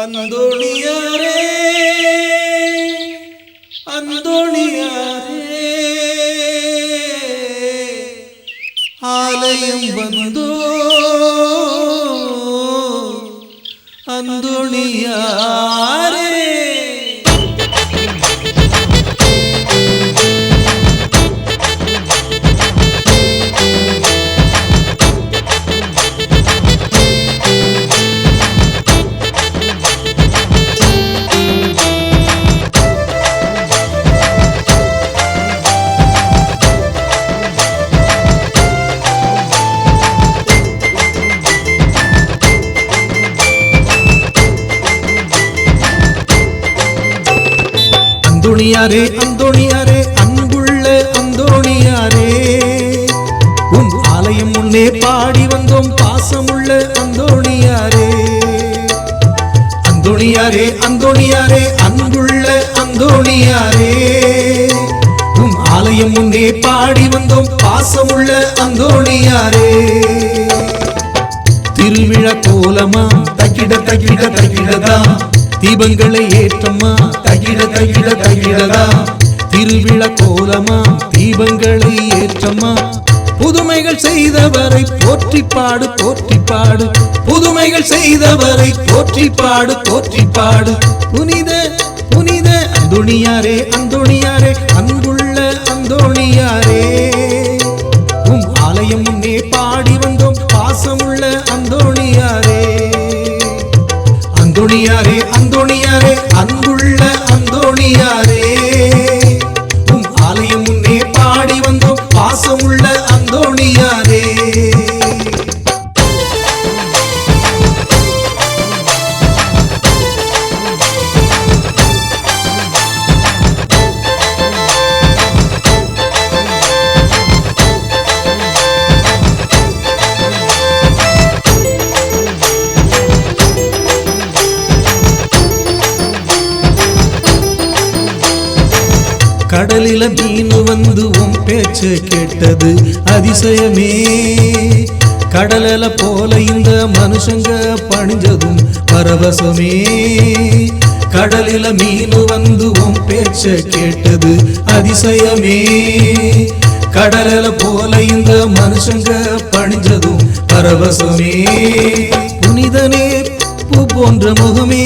അന്തോണി ஆலயம் வந்தோ அந்தோணியாரே அந்தோணியாரே அன்புள்ள அந்தோணியாரே. உம் ஆலயம் முன்னே பாடி வந்தோம் பாசமுள்ள அந்தோணியாரே. அந்தோணியாரே அந்தோணியாரே அன்புள்ள அந்தோணியாரே. உம் ஆலயம் முன்னே பாடி வந்தோம் பாசமுள்ள அந்தோணியாரே. திருவிழா கோலமா தகிட தகிட தகிடதா தீபங்களை ஏற்றம்மா. தகிட தகிட தகிடதா திருவிழ கோலமா. தீபங்களை ஏற்றம்மா. புதுமைகள் செய்தவரை போற்றி பாடு போற்றி பாடு. புதுமைகள் செய்தவரை போற்றி பாடு போற்றி பாடு. புனித புனித அந்தோணியாரே அந்தோணியாரே. அன்புள்ள அந்தோணியாரே. உம் ஆலயம் முன்னே கடலில மீன் வந்து உன் பேச்ச கேட்டது அதிசயமே. கடலல போல இந்த மனுஷங்க பணிஞ்சதும் பரவசமே. கடலில மீன் வந்து உன் பேச்ச கேட்டது அதிசயமே. கடலல போல இந்த மனுஷங்க பணிஞ்சதும் பரவசமே. புனிதனே பூ போன்ற முகமே.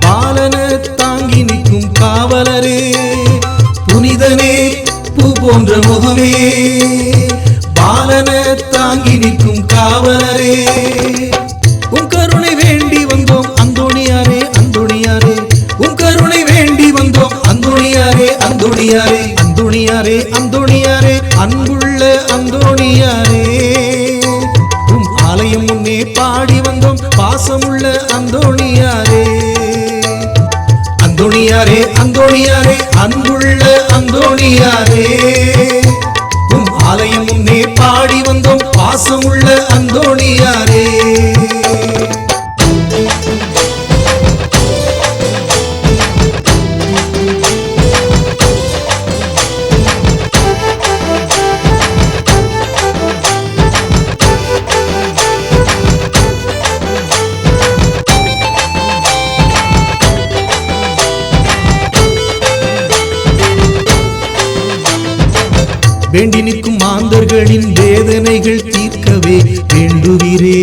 பாலன தாங்கி நிற்கும் காவலரே. போன்ற முகமே பாலன தாங்கி நிற்கும் காவலரே. அந்தோணியாரே அந்தோணியாரே அன்புள்ள அந்தோணியாரே. உம் ஆலயம் முன்னே பாடி வந்தோம் பாசமுள்ள வேண்டி நிற்கும் மாந்தர்களின் வேதனைகள் தீர்க்கவே வேண்டுகிறே.